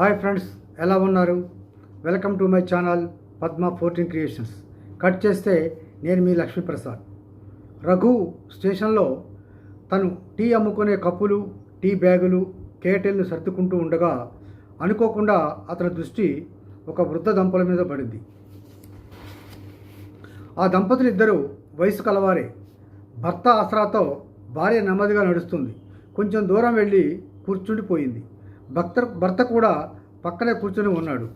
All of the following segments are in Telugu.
హాయ్ ఫ్రెండ్స్ ఎలా ఉన్నారు? Welcome to my channel Padma fourteen creations. Cut చేస్తే నేను మీ లక్ష్మీప్రసాద్ రఘు స్టేషన్లో తను టీ అమ్ముకునే కప్పులు టీ బ్యాగులు కేటెల్ను సర్దుకుంటూ ఉండగా అనుకోకుండా అతని దృష్టి ఒక వృద్ధ దంపతుల మీద పడింది. ఆ దంపతులు ఇద్దరు వయసు కలవారే. భర్త ఆసరాతో భార్య నెమ్మదిగా నడుస్తుంది. కొంచెం దూరం వెళ్ళి కూర్చుండిపోయింది. భక్త భర్త కూడా పక్కనే కూర్చొని ఉన్నాడు.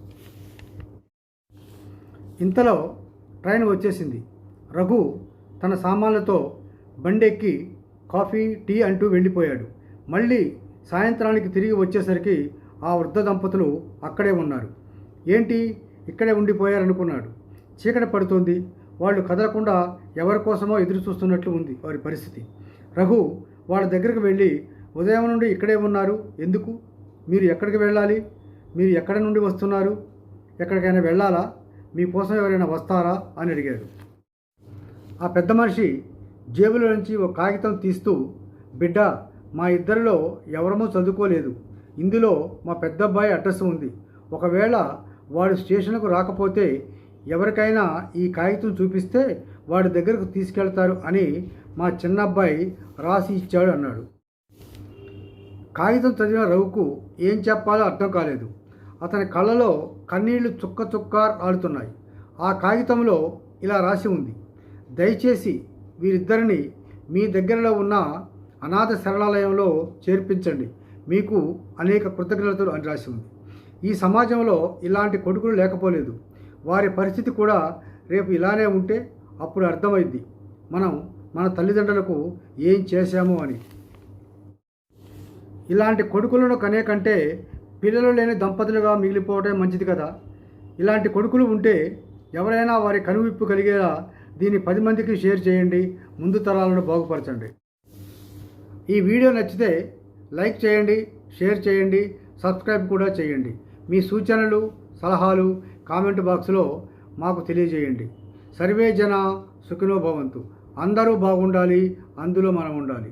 ఇంతలో ట్రైన్ వచ్చేసింది. రఘు తన సామాన్లతో బండెక్కి కాఫీ టీ అంటూ వెళ్ళిపోయాడు. మళ్ళీ సాయంత్రానికి తిరిగి వచ్చేసరికి ఆ వృద్ధ దంపతులు అక్కడే ఉన్నారు. ఏంటి? ఇక్కడే ఉండిపోయారనుకున్నాడు. చీకటి పడుతోంది. వాళ్ళు కదలకుండా ఎవరి కోసమో ఎదురు చూస్తున్నట్లు ఉంది వారి పరిస్థితి. రఘు వాళ్ళ దగ్గరికి వెళ్ళి ఉదయం నుండి ఇక్కడే ఉన్నారు. ఎందుకు? మీరు ఎక్కడికి వెళ్ళాలి? మీరు ఎక్కడి నుండి వస్తున్నారు? ఎక్కడికైనా వెళ్ళాలా? మీకోసం ఎవరైనా వస్తారా? అని అడిగాడు ఆ పెద్ద మనిషి జేబులో నుంచి ఒక కాగితం తీస్తూ బిడ్డ మా ఇద్దరిలో ఎవరమూ చదువుకోలేదు. ఇందులో మా పెద్ద అబ్బాయి అడ్రస్ ఉంది. ఒకవేళ వాడు స్టేషన్కు రాకపోతే ఎవరికైనా ఈ కాగితం చూపిస్తే వాడి దగ్గరకు తీసుకెళ్తారు అని మా చిన్నబ్బాయి రాసి ఇచ్చాడు అన్నాడు. కాగితం చదివిన రఘుకు ఏం చెప్పాలో అర్థం కాలేదు. అతని కళ్ళలో కన్నీళ్ళు చుక్క చుక్క ఆడుతున్నాయి ఆ కాగితంలో ఇలా రాసి ఉంది. దయచేసి వీరిద్దరిని మీ దగ్గరలో ఉన్న అనాథ శరణాలయంలో చేర్పించండి. మీకు అనేక కృతజ్ఞతలు అని రాసి ఉంది. ఈ సమాజంలో ఇలాంటి కొడుకులు లేకపోలేదు. వారి పరిస్థితి కూడా రేపు ఇలానే ఉంటే అప్పుడు అర్థమైంది మనం మన తల్లిదండ్రులకు ఏం చేశాము అని. ఇలాంటి కొడుకులను కనే కంటే పిల్లలు లేని దంపతులుగా మిగిలిపోవటం మంచిది కదా. ఇలాంటి కొడుకులు ఉంటే ఎవరైనా వారి కనువిప్పు కలిగేలా దీన్ని పది మందికి షేర్ చేయండి ముందు తరాలను బాగుపరచండి. ఈ వీడియో నచ్చితే లైక్ చేయండి షేర్ చేయండి సబ్స్క్రైబ్ కూడా చేయండి. మీ సూచనలు సలహాలు కామెంట్ బాక్స్లో మాకు తెలియజేయండి. సర్వే జన సుఖినో భవంతు. అందరూ బాగుండాలి అందులో మనం ఉండాలి.